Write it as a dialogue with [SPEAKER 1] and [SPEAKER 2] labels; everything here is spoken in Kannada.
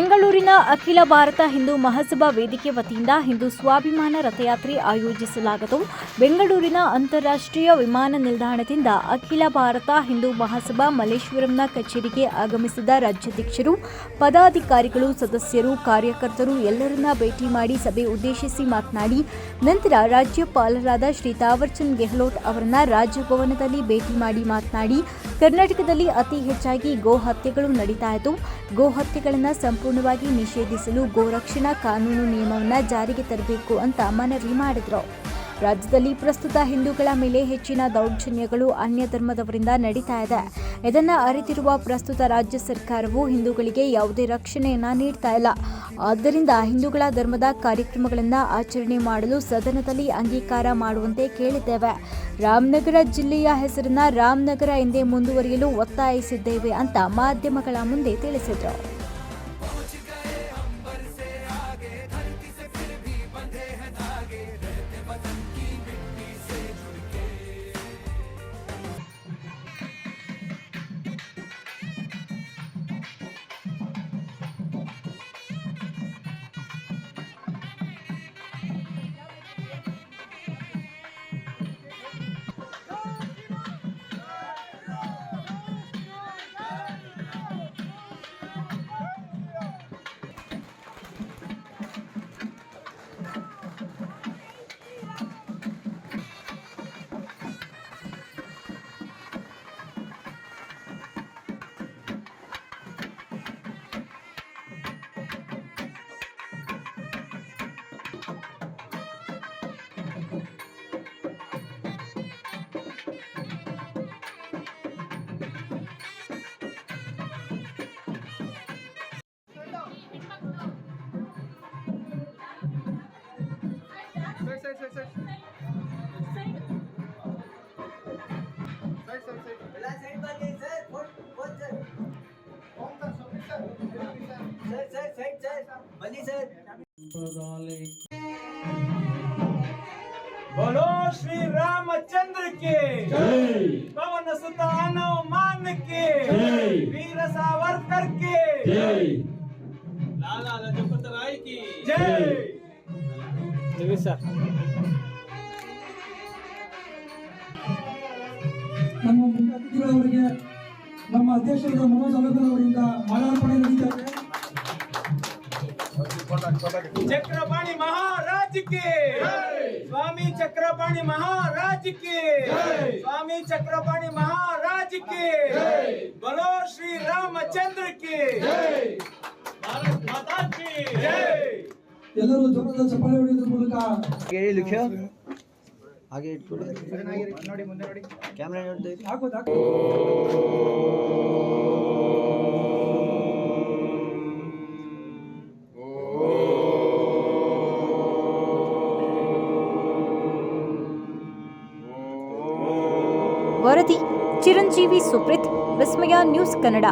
[SPEAKER 1] ಬೆಂಗಳೂರಿನ ಅಖಿಲ ಭಾರತ ಹಿಂದೂ ಮಹಾಸಭಾ ವೇದಿಕೆ ವತಿಯಿಂದ ಹಿಂದೂ ಸ್ವಾಭಿಮಾನ ರಥಯಾತ್ರೆ ಆಯೋಜಿಸಲಾಗದು. ಬೆಂಗಳೂರಿನ ಅಂತಾರಾಷ್ಟ್ರೀಯ ವಿಮಾನ ನಿಲ್ದಾಣದಿಂದ ಅಖಿಲ ಭಾರತ ಹಿಂದೂ ಮಹಾಸಭಾ ಮಲ್ಲೇಶ್ವರಂನ ಕಚೇರಿಗೆ ಆಗಮಿಸಿದ ರಾಜ್ಯಾಧ್ಯಕ್ಷರು, ಪದಾಧಿಕಾರಿಗಳು, ಸದಸ್ಯರು, ಕಾರ್ಯಕರ್ತರು ಎಲ್ಲರನ್ನ ಭೇಟಿ ಮಾಡಿ ಸಭೆ ಉದ್ದೇಶಿಸಿ ಮಾತನಾಡಿ, ನಂತರ ರಾಜ್ಯಪಾಲರಾದ ಶ್ರೀ ತಾವರ್ಚಂದ್ ಗೆಹ್ಲೋಟ್ ಅವರನ್ನ ರಾಜಭವನದಲ್ಲಿ ಭೇಟಿ ಮಾಡಿ ಮಾತನಾಡಿ ಕರ್ನಾಟಕದಲ್ಲಿ ಅತಿ ಹೆಚ್ಚಾಗಿ ಗೋ ಹತ್ಯೆಗಳು ನಡೀತಾ ಇದ್ದು ಗೋ ಹತ್ಯೆಗಳನ್ನು ಸಂಪೂರ್ಣವಾಗಿ ನಿಷೇಧಿಸಲು ಗೋರಕ್ಷಣಾ ಕಾನೂನು ನಿಯಮವನ್ನು ಜಾರಿಗೆ ತರಬೇಕು ಅಂತ ಮನವಿ ಮಾಡಿದರು. ರಾಜ್ಯದಲ್ಲಿ ಪ್ರಸ್ತುತ ಹಿಂದೂಗಳ ಮೇಲೆ ಹೆಚ್ಚಿನ ದೌರ್ಜನ್ಯಗಳು ಅನ್ಯ ಧರ್ಮದವರಿಂದ ನಡೀತಾ ಇದೆ. ಇದನ್ನು ಅರಿತಿರುವ ಪ್ರಸ್ತುತ ರಾಜ್ಯ ಸರ್ಕಾರವು ಹಿಂದೂಗಳಿಗೆ ಯಾವುದೇ ರಕ್ಷಣೆಯನ್ನು ನೀಡ್ತಾ ಇಲ್ಲ. ಆದ್ದರಿಂದ ಹಿಂದೂಗಳ ಧರ್ಮದ ಕಾರ್ಯಕ್ರಮಗಳನ್ನು ಆಚರಣೆ ಮಾಡಲು ಸದನದಲ್ಲಿ ಅಂಗೀಕಾರ ಮಾಡುವಂತೆ ಕೇಳಿದ್ದೇವೆ. ರಾಮನಗರ ಜಿಲ್ಲೆಯ ಹೆಸರನ್ನ ರಾಮನಗರ ಎಂದೇ ಮುಂದುವರಿಯಲು ಒತ್ತಾಯಿಸಿದ್ದೇವೆ ಅಂತ ಮಾಧ್ಯಮಗಳ ಮುಂದೆ ತಿಳಿಸಿದರು.
[SPEAKER 2] Side side side side side side sir sir sir
[SPEAKER 3] sir sir sir sir
[SPEAKER 4] बोलो श्री रामचंद्र के। पवन सुतान मान के। वीर सावरकर के। लाला लजपत राय की। जय। ಮಾಡ್ತೀವಿ ಸರ್.
[SPEAKER 5] ನಮ್ಮ ಮುಖ್ಯ ಅತಿಥಿಗಳವರಿಗೆ ನಮ್ಮ ಅಧ್ಯಕ್ಷರಾದ ಮನೋಜ್ ಅಗರ್ವಾಲ್ ಅವರಿಂದ ಮಾಲಾರ್ಪಣೆ
[SPEAKER 4] ನೀಡಿದ್ದಾರೆ ಚಕ್ರಪಾಣಿ ಮಹಾರಾಜಕ್ಕೆ ಸ್ವಾಮಿ ಚಕ್ರಪಾಣಿ ಮಹಾರಾಜಕ್ಕೆ ಸ್ವಾಮಿ ಚಕ್ರಪಾಣಿ ಮಹಾರಾಜಕ್ಕೆ ಬಲೋ ಶ್ರೀ ರಾಮಚಂದ್ರಕ್ಕೆ
[SPEAKER 5] ಎಲ್ಲರೂ ಜೋರದ ಚಪ್ಪಾಳೆ ಹೊಡೆಯೋದ್ರ ಮೂಲಕ
[SPEAKER 3] ಹಾಗೆ ಇಟ್ಕೊಳ್ಳಿ
[SPEAKER 2] ನೋಡಿ ಮುಂದೆ ನೋಡಿ
[SPEAKER 3] ಕ್ಯಾಮ್ರಾ ನೋಡ್ತಾ ಇರಿ.
[SPEAKER 5] ಹಾಕೋದು ಹಾಕಿ
[SPEAKER 1] ವರದಿ ಚಿರಂಜೀವಿ ಸುಪ್ರೀತ್ ವಿಸ್ಮಯ ನ್ಯೂಸ್ ಕನ್ನಡ